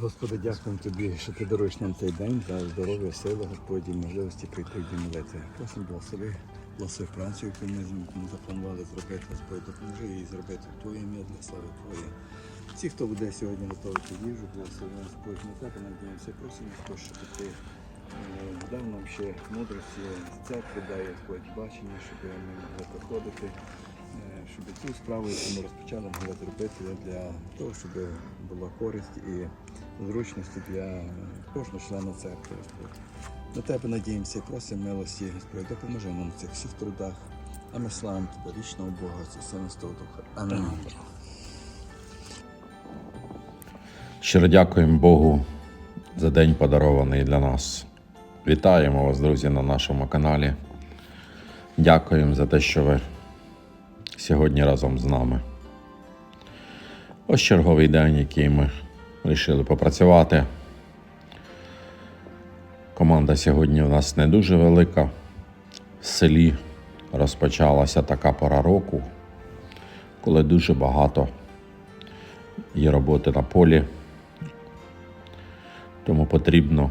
Господи, дякуємо тобі, що ти даруєш нам цей день за здоров'я, сили, Господь, і можливості прийти і молити. Просимо благослови, благослови працю, яку ми запланували зробити, Господь, допоможи її зробити Твоє ім'я для слави Твоєї. Всі, хто буде сьогодні готувати їжу, благослови Господь, на тебе надіємося, просимо, Господь, щоб ти е, дав нам ще мудрості церкви, дай Господь бачення, щоб ми могли проходити, щоб цю справу, яку ми розпочали, могли зробити для того, щоб була користь і зручності для кожного члена церкви, На тебе надіємося і просимо милості, Господь, допоможи нам в цих всіх трудах. А ми славимо тебе, вічного Бога, Святого Духа. Амінь. Щиро дякуємо Богу за день подарований для нас. Вітаємо вас, друзі, на нашому каналі. Дякуємо за те, що ви сьогодні разом з нами. Ось черговий день, який ми вирішили попрацювати. Команда сьогодні у нас не дуже велика. В селі розпочалася така пора року, коли дуже багато є роботи на полі. Тому потрібно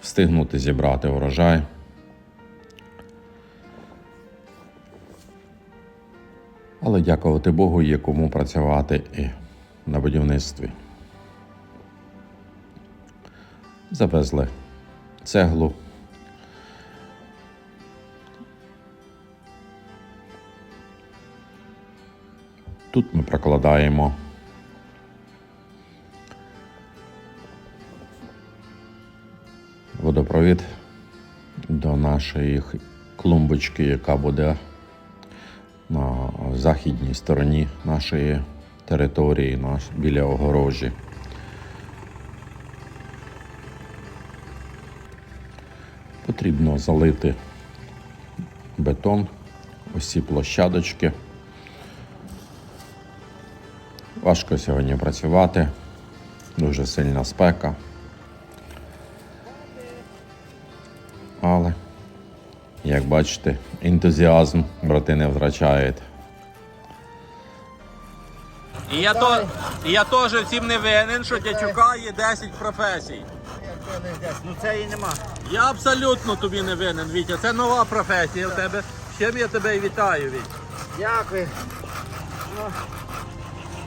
встигнути зібрати урожай. Але дякувати Богу є кому працювати і на будівництві. Завезли цеглу. Тут ми прокладаємо водопровід до нашої клумбочки, яка буде на західній стороні нашої території, наш, біля огорожі. Потрібно залити бетон, ці площадочки. Важко сьогодні працювати, дуже сильна спека. Але, як бачите, ентузіазм брати не втрачають. І я, то, і я теж всім не винен, що дядька є 10 професій. Ну це і нема. Я абсолютно тобі не винен, Вітя. Це нова професія в тебе. З чим я тебе і вітаю, Вітя. Дякую. Ну,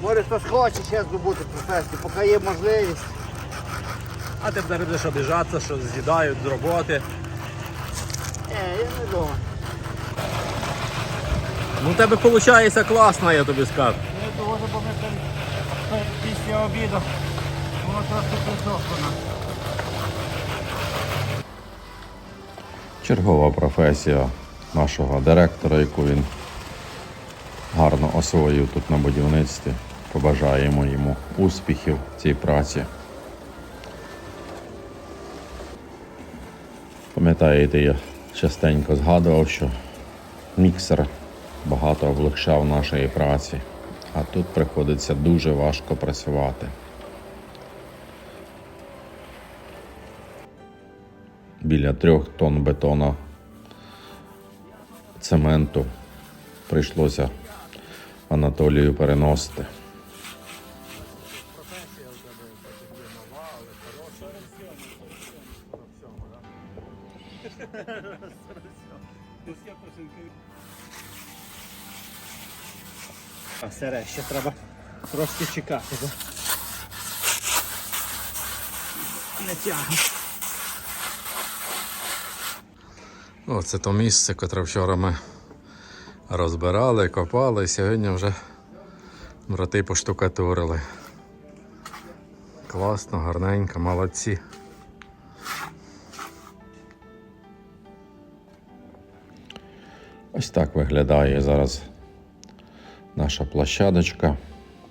може хтось хоче ще здобути професію, поки є можливість. А ти зараз будеш обіжатися, що з'їдають з роботи. Ні, я не думаю. Ну, у тебе виходить класно, я тобі скажу. Не дуже, бо ми там після обіду воно трошки присохло нам. Чергова професія нашого директора, яку він гарно освоїв тут на будівництві. Побажаємо йому успіхів в цій праці. Пам'ятаєте, я частенько згадував, що міксер багато облегшав нашої праці, а тут приходиться дуже важко працювати. Біля трьох тонн бетона цементу прийшлося Анатолію переносити. Ще треба трошки чекати. Бо... Не тягне. Оце то місце, котре вчора ми розбирали, копали, і сьогодні вже брати поштукатурили. Класно, гарненько, молодці. Ось так виглядає зараз наша площадочка,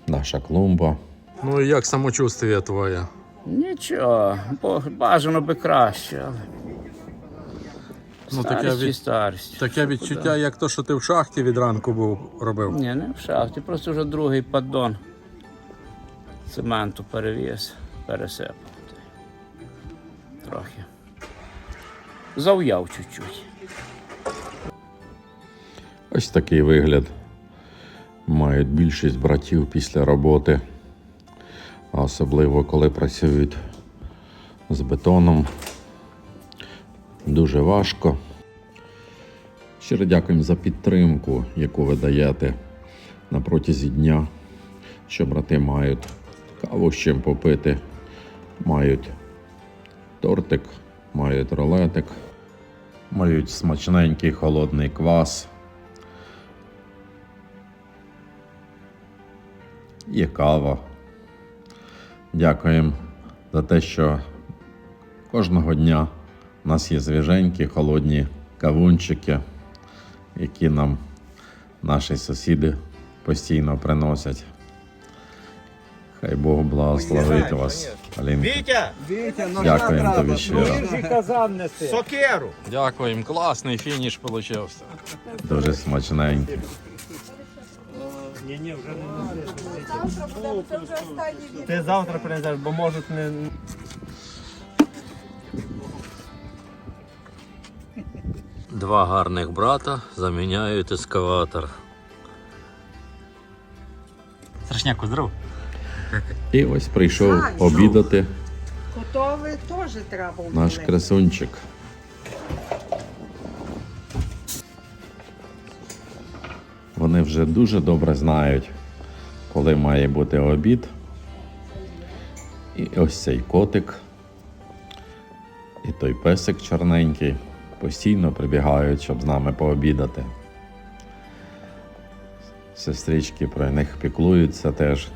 наша клумба. Ну і як самочувствие твоє? Нічого, бо бажано би краще, але Ну, таке, і від... старість. таке відчуття, як то, що ти в шахті від ранку був робив. Ні, не в шахті, просто вже другий поддон цементу перевіз, пересипав. Трохи. Зав'яв чуть-чуть. Ось такий вигляд мають більшість братів після роботи. особливо коли працюють з бетоном. Дуже важко. Щиро дякуємо за підтримку, яку ви даєте на протязі дня, що брати мають каву з чим попити, мають тортик, мають рулетик, мають смачненький холодний квас. Є кава. Дякуємо за те, що кожного дня у нас є свіженькі холодні кавунчики, які нам наші сусіди постійно приносять. Хай Бог благословить вас. Алінка. Вітя! Вітя, ну Дякуємо тобі щиро. Сокеру! Дякуємо, класний фініш вийшов. Дуже смачненький. Ти завтра принесеш, бо можуть не. Два гарних брата заміняють ескаватор. Страшняку, здоров. І ось прийшов обідати Готовий теж треба наш вміти. красунчик. Вони вже дуже добре знають, коли має бути обід. І ось цей котик, і той песик чорненький постійно прибігають, щоб з нами пообідати. Сестрички про них піклуються теж.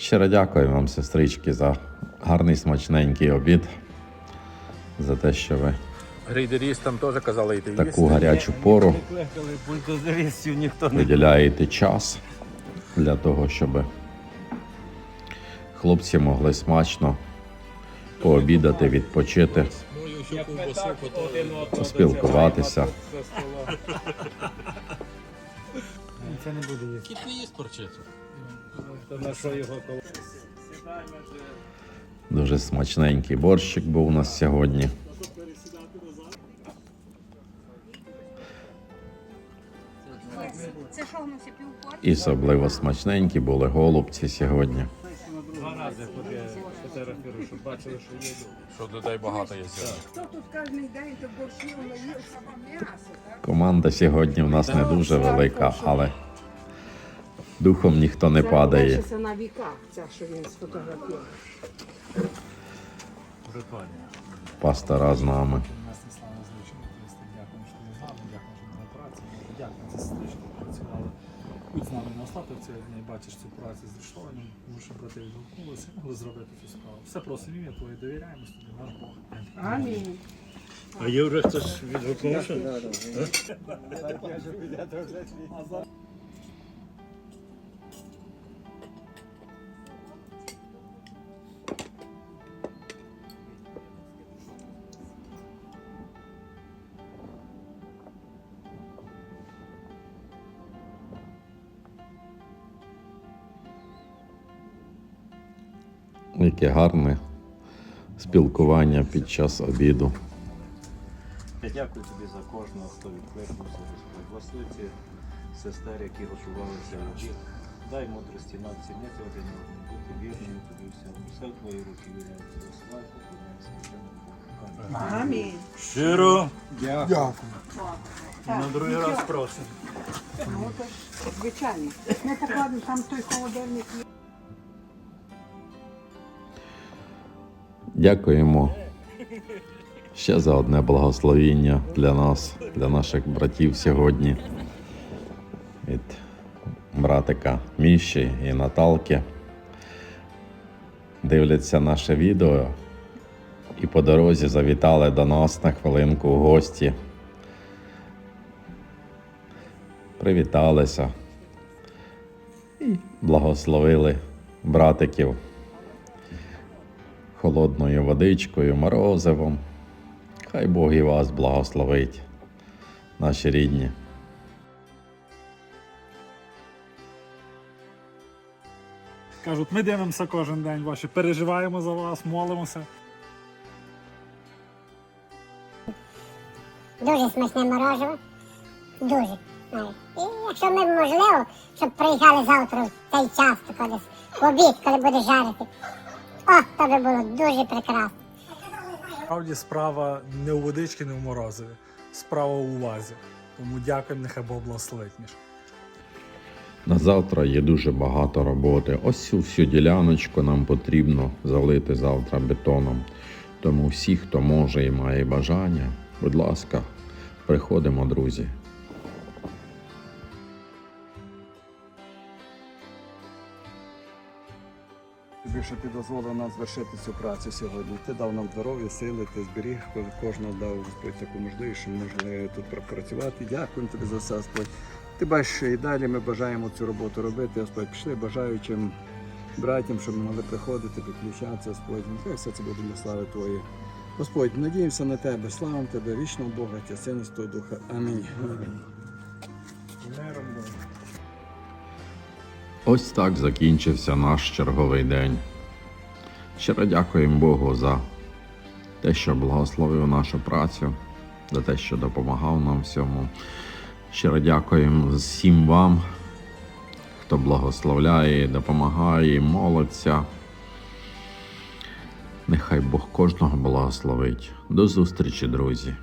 Щиро дякую вам, сестрички, за гарний смачненький обід, за те, що ви Грейдерістам теж казали йти таку гарячу пору виділяєте час для того, щоб хлопці могли смачно пообідати, відпочити, поспілкуватися. Це не буде їсти. Кіт не їсть порчити. Дуже смачненький борщик був у нас сьогодні. І особливо смачненькі були голубці сьогодні. Два рази фотографірую, щоб бачили, що є. Що людей багато є сьогодні. Хто тут кожен день до борщів м'ясо. Команда сьогодні в нас не дуже велика, але духом ніхто не падає. Це на віках, ця, що він сфотографував. Пастора з нами. Будь з нами на остаток цього дня і бачиш цю працю з рештованням, тому що брати відгукнулися, могли зробити цю справу. Все просимо ім'я твоє, довіряємось тобі, наш Бог. Амінь. А є вже хтось відгукнувся? Яке гарне спілкування під час обіду. Я дякую тобі за кожного, хто відкликнувся, Господь. Благослови сестер, які готувалися в обід. Дай мудрості нам цінити один одного, бути вірним тобі всьому. Все в твої руки віряється. Слава Богу. Амінь. Щиро Так, на другий раз просимо. Ну, то ж, звичайно. Ми покладемо там той холодильник. Дякуємо ще за одне благословіння для нас, для наших братів сьогодні. Від братика Міші і Наталки. Дивляться наше відео і по дорозі завітали до нас на хвилинку в гості. Привіталися і благословили братиків холодною водичкою, морозивом. Хай Бог і вас благословить, наші рідні. Кажуть, ми дивимося кожен день ваші, переживаємо за вас, молимося. Дуже смачне мороживо. Дуже. І якщо ми можливо, щоб приїхали завтра в цей час, тако десь в обід, коли буде жарити. О, то було дуже прекрасно. Справді справа не у водички, не у морозиві. Справа у увазі. Тому дякуємо, нехай Бог благословить. На завтра є дуже багато роботи. Ось цю всю діляночку нам потрібно залити завтра бетоном. Тому всі, хто може і має бажання, будь ласка, приходимо, друзі. Тобі, що ти дозволив нам звершити цю працю сьогодні. Ти дав нам здоров'я, сили, ти зберіг ко- кожного дав Господь таку можливість, що ми могли тут пропрацювати. Дякуємо тобі за все, Господь. Ти бачиш, що і далі ми бажаємо цю роботу робити, Господь. Пішли бажаючим братям, щоб ми могли приходити, підключатися, Господь. Нехай все це буде для слави Твоєї. Господь, надіємося на Тебе, славимо Тебе, вічного Бога, Тя, Сина, Святого Духа. Амінь. Ось так закінчився наш черговий день. Щиро дякуємо Богу за те, що благословив нашу працю, за те, що допомагав нам всьому. Щиро дякуємо всім вам, хто благословляє, допомагає, молиться. Нехай Бог кожного благословить. До зустрічі, друзі!